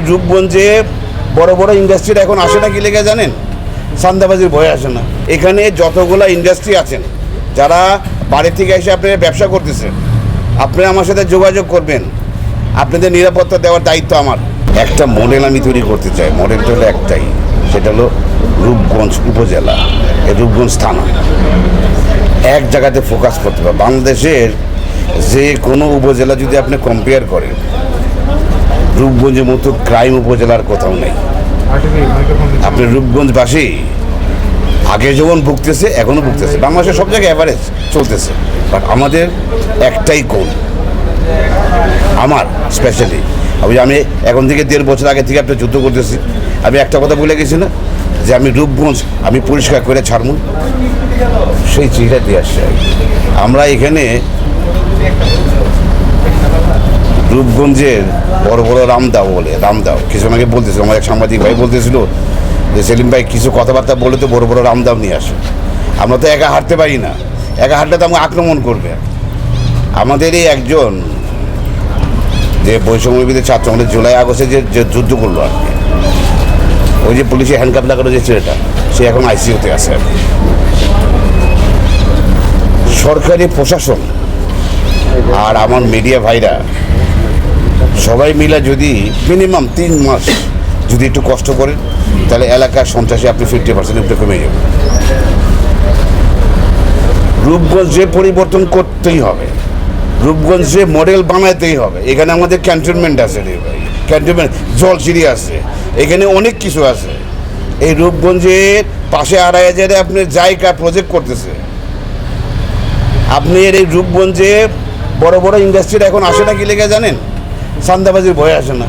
রূপগঞ্জে বড় বড় ইন্ডাস্ট্রির এখন আসে না কি লেগে জানেন? সান্দাবাজির ভয় আসে না। এখানে যতগুলো ইন্ডাস্ট্রি আছেন, যারা বাড়ি থেকে এসে আপনারা ব্যবসা করতেছেন আপনারা আমার সাথে যোগাযোগ করবেন। আপনাদের নিরাপত্তা দেওয়ার দায়িত্ব আমার। একটা মডেল আমি তৈরি করতে চাই। মডেলটা হলো একটাই। সেটা হলো রূপগঞ্জ উপজেলা। রূপগঞ্জ থানা। এক জায়গাতে ফোকাস করতে হবে। বাংলাদেশের যে কোনো উপজেলা যদি আপনি কম্পেয়ার করেন রূপগঞ্জের মতো ক্রাইম উপজেলার কোথাও নেই। আপনি রূপগঞ্জবাসী, আগে যেমন ভুগতেছে এখনও ভুগতেছে। বাংলাদেশের সব জায়গায় অ্যাভারেজ চলতেছে। বাট আমাদের একটাই কোন আমার স্পেশালি আমি আমি এখন থেকে দেড় বছর আগে থেকে একটা যুদ্ধ করতেছি, আমি একটা কথা বলে গেছি না? যে আমি রূপগঞ্জ, আমি পরিষ্কার করে ছাড়ব। সেই চিঠিটা দিয়ে আসছে। আমরা এখানে রূপগঞ্জের বড় বড় রামদাও বলে, রামদাও। কিছু আগে বলতেছিল, আমার এক সাংবাদিক ভাই বলতেছিল যে, সেলিম ভাই, কিছু কথাবার্তা বলে তো বড় বড় রামদাও নিয়ে আসে। আমরা তো একা হাঁটতে পারি না। একা হাঁটলে তো আমাকে আক্রমণ করবে। আমাদের এই একজন যে বৈষম্যবিধি ছাত্র আমাদের জুলাই আগস্টে যে যুদ্ধ করল আর কি, ওই যে পুলিশে হ্যান্ডকাপ লাগানো যে ছেলেটা, সে এখন আইসিইউতে আছে আর কি। সরকারি প্রশাসন আর আমার মিডিয়া ভাইরা সবাই মিলে যদি মিনিমাম তিন মাস যদি একটু কষ্ট করেন, তাহলে এলাকার সন্ত্রাসী আপনি ফিফটি পার্সেন্ট উপরে কমে যাবেন রূপগঞ্জে পরিবর্তন করতেই হবে, রূপগঞ্জে মডেল বানাইতেই হবে, এখানে আমাদের ক্যান্টনমেন্ট আছে রে ভাই ক্যান্টনমেন্ট জলসিঁড়ি আছে, এখানে অনেক কিছু আছে। এই রূপগঞ্জের পাশে আড়াই হাজারে আপনি জায়গা প্রজেক্ট করতেছে। আপনি এই রূপগঞ্জে বড় বড় ইন্ডাস্ট্রির এখন আসে না কি লেগে জানেন? সান্দাবাজির ভয় আসে না।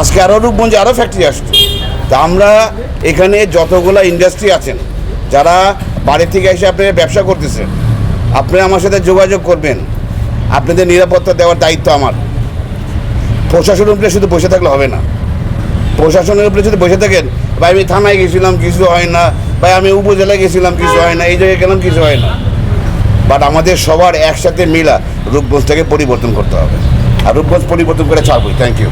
আজকে আরও রূপগঞ্জে আরও ফ্যাক্টরি আসছে। তা আমরা এখানে যতগুলো ইন্ডাস্ট্রি আছেন, যারা বাড়ি থেকে এসে আপনারা ব্যবসা করতেছেন আপনারা আমার সাথে যোগাযোগ করবেন। আপনাদের নিরাপত্তা দেওয়ার দায়িত্ব আমার। প্রশাসনের উপরে শুধু বসে থাকলে হবে না। প্রশাসনের উপরে যদি বসে থাকেন, ভাই, আমি থানায় গেছিলাম, কিছু হয় না। ভাই, আমি উপজেলায় গেছিলাম, কিছু হয় না। এই জায়গায় গেলাম, কিছু হয় না। বাট আমাদের সবার একসাথে মিলা রূপগঞ্জটাকে পরিবর্তন করতে হবে। আর রূপগঞ্জ পরিবর্তন করে ছাড়বই। Thank you